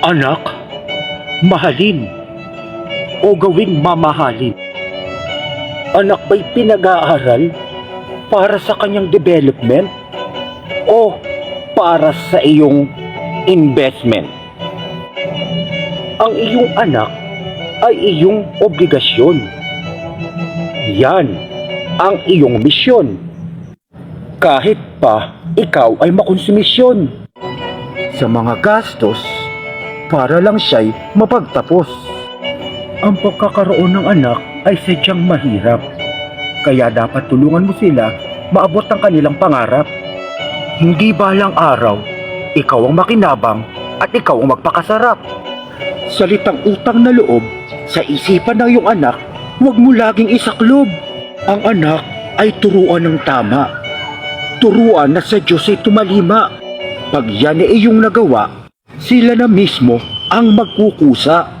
Anak, mahalin o gawing mamahalin. Anak ba'y pinag-aaral para sa kanyang development o para sa iyong investment? Ang iyong anak ay iyong obligasyon. Yan ang iyong misyon. Kahit pa ikaw ay makonsumisyon sa mga gastos para lang siya'y mapagtapos. Ang pagkakaroon ng anak ay sadyang mahirap. Kaya dapat tulungan mo sila maabot ang kanilang pangarap. Hindi balang araw, ikaw ang makinabang at ikaw ang magpakasarap. Salitang utang na loob sa isipan ng iyong anak, huwag mo laging isaklob. Ang anak ay turuan ng tama. Turuan na sa Diyos ay tumalima. Pag yan ay iyong nagawa, sila na mismo ang magkukusa.